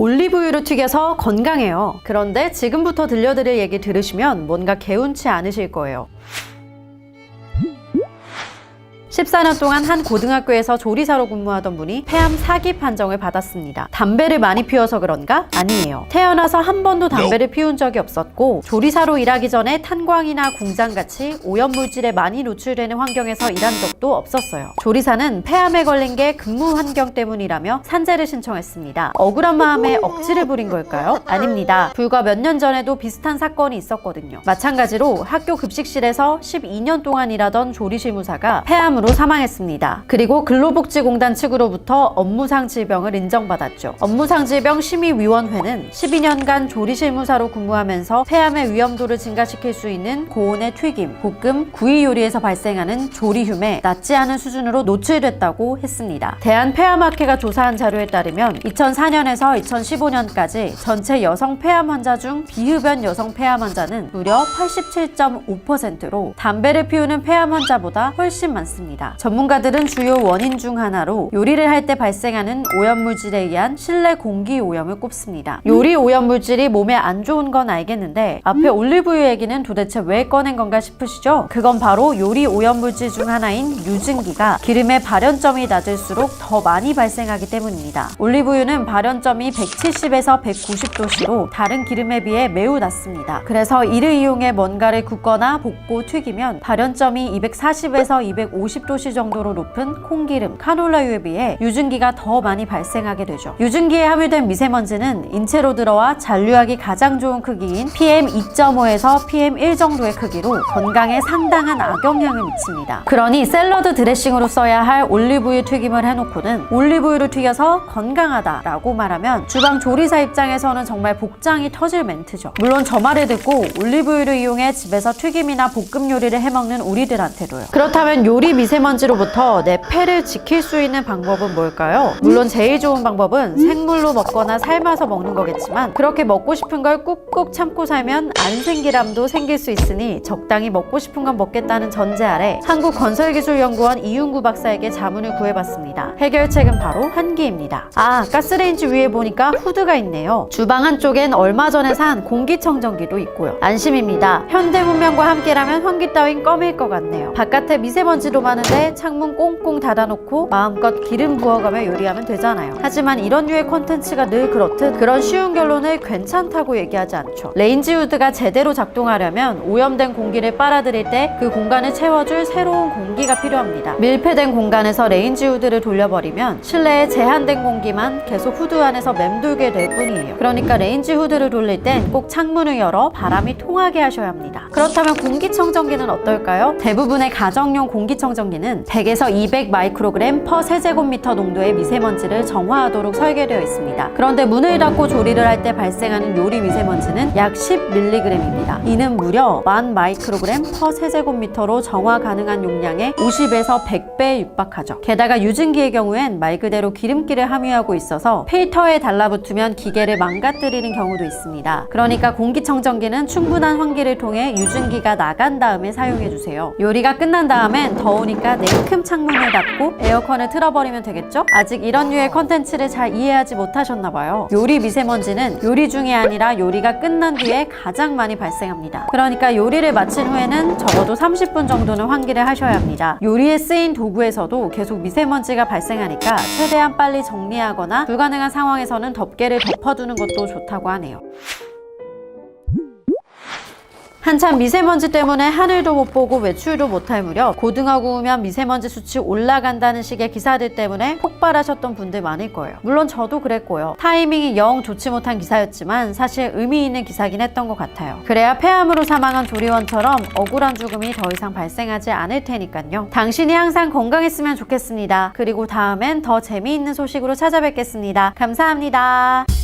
올리브유로 튀겨서 건강해요. 그런데 지금부터 들려드릴 얘기 들으시면 뭔가 개운치 않으실 거예요. 14년 동안 한 고등학교에서 조리사로 근무하던 분이 폐암 사기 판정을 받았습니다. 담배를 많이 피워서 그런가? 아니에요. 태어나서 한 번도 담배를 피운 적이 없었고 조리사로 일하기 전에 탄광이나 공장같이 오염물질에 많이 노출되는 환경에서 일한 적도 없었어요. 조리사는 폐암에 걸린 게 근무 환경 때문이라며 산재를 신청했습니다. 억울한 마음에 억지를 부린 걸까요? 아닙니다. 불과 몇 년 전에도 비슷한 사건이 있었거든요. 마찬가지로 학교 급식실에서 12년 동안 일하던 조리실무사가 폐암으로 사망했습니다. 그리고 근로복지공단 측으로부터 업무상 질병을 인정받았죠. 업무상 질병 심의위원회는 12년간 조리실무사로 근무하면서 폐암의 위험도를 증가시킬 수 있는 고온의 튀김, 볶음, 구이 요리에서 발생하는 조리흉에 낮지 않은 수준으로 노출됐다고 했습니다. 대한폐암학회가 조사한 자료에 따르면 2004년에서 2015년까지 전체 여성 폐암 환자 중 비흡연 여성 폐암 환자는 무려 87.5%로 담배를 피우는 폐암 환자보다 훨씬 많습니다. 전문가들은 주요 원인 중 하나로 요리를 할 때 발생하는 오염물질에 의한 실내 공기 오염을 꼽습니다. 요리 오염물질이 몸에 안 좋은 건 알겠는데 앞에 올리브유 얘기는 도대체 왜 꺼낸 건가 싶으시죠? 그건 바로 요리 오염물질 중 하나인 유증기가 기름의 발연점이 낮을수록 더 많이 발생하기 때문입니다. 올리브유는 발연점이 170에서 190도씨로 다른 기름에 비해 매우 낮습니다. 그래서 이를 이용해 뭔가를 굽거나 볶고 튀기면 발연점이 240에서 250도 씨 정도로 높은 콩기름, 카놀라유에 비해 유증기가 더 많이 발생하게 되죠. 유증기에 함유된 미세먼지는 인체로 들어와 잔류하기 가장 좋은 크기인 PM2.5에서 PM1 정도의 크기로 건강에 상당한 악영향을 미칩니다. 그러니 샐러드 드레싱으로 써야 할 올리브유 튀김을 해놓고는 올리브유를 튀겨서 건강하다라고 말하면 주방 조리사 입장에서는 정말 복장이 터질 멘트죠. 물론 저 말을 듣고 올리브유를 이용해 집에서 튀김이나 볶음 요리를 해먹는 우리들한테도요. 그렇다면 요리 미 세먼지로부터 내 폐를 지킬 수 있는 방법은 뭘까요? 물론 제일 좋은 방법은 생물로 먹거나 삶아서 먹는 거겠지만 그렇게 먹고 싶은 걸 꾹꾹 참고 살면 안 생기람도 생길 수 있으니 적당히 먹고 싶은 건 먹겠다는 전제 아래 한국건설기술연구원 이윤구 박사에게 자문을 구해봤습니다. 해결책은 바로 한기입니다. 아, 가스레인지 위에 보니까 후드가 있네요. 주방 한쪽엔 얼마 전에 산 공기청정기도 있고요. 안심입니다. 현대 문명과 함께라면 환기 따윈 껌일 것 같네요. 바깥에 미세먼지도 많은 데 창문 꽁꽁 닫아놓고 마음껏 기름 부어가며 요리하면 되잖아요. 하지만 이런 류의 콘텐츠가 늘 그렇듯 그런 쉬운 결론을 괜찮다고 얘기하지 않죠. 레인지 후드가 제대로 작동하려면 오염된 공기를 빨아들일 때 그 공간을 채워줄 새로운 공기가 필요합니다. 밀폐된 공간에서 레인지 후드를 돌려버리면 실내에 제한된 공기만 계속 후드 안에서 맴돌게 될 뿐이에요. 그러니까 레인지 후드를 돌릴 땐 꼭 창문을 열어 바람이 통하게 하셔야 합니다. 그렇다면 공기청정기는 어떨까요? 대부분의 가정용 공기청정기 는 100에서 200 마이크로그램 퍼 세제곱미터 농도의 미세먼지를 정화하도록 설계되어 있습니다. 그런데 문을 닫고 조리를 할 때 발생하는 요리 미세먼지는 약 10mg입니다. 이는 무려 1만 마이크로그램 퍼 세제곱미터로 정화 가능한 용량의 50에서 100배에 육박하죠. 게다가 유증기의 경우엔 말 그대로 기름기를 함유하고 있어서 필터에 달라붙으면 기계를 망가뜨리는 경우도 있습니다. 그러니까 공기청정기는 충분한 환기를 통해 유증기가 나간 다음에 사용해 주세요. 요리가 끝난 다음엔 더우 니까 냉큼 창문을 닫고 에어컨을 틀어버리면 되겠죠? 아직 이런 류의 컨텐츠를 잘 이해하지 못하셨나 봐요. 요리 미세먼지는 요리 중이 아니라 요리가 끝난 뒤에 가장 많이 발생합니다. 그러니까 요리를 마친 후에는 적어도 30분 정도는 환기를 하셔야 합니다. 요리에 쓰인 도구에서도 계속 미세먼지가 발생하니까 최대한 빨리 정리하거나 불가능한 상황에서는 덮개를 덮어두는 것도 좋다고 하네요. 한참 미세먼지 때문에 하늘도 못 보고 외출도 못할 무렵 고등어 구우면 미세먼지 수치 올라간다는 식의 기사들 때문에 폭발하셨던 분들 많을 거예요. 물론 저도 그랬고요. 타이밍이 영 좋지 못한 기사였지만 사실 의미 있는 기사긴 했던 것 같아요. 그래야 폐암으로 사망한 조리원처럼 억울한 죽음이 더 이상 발생하지 않을 테니까요. 당신이 항상 건강했으면 좋겠습니다. 그리고 다음엔 더 재미있는 소식으로 찾아뵙겠습니다. 감사합니다.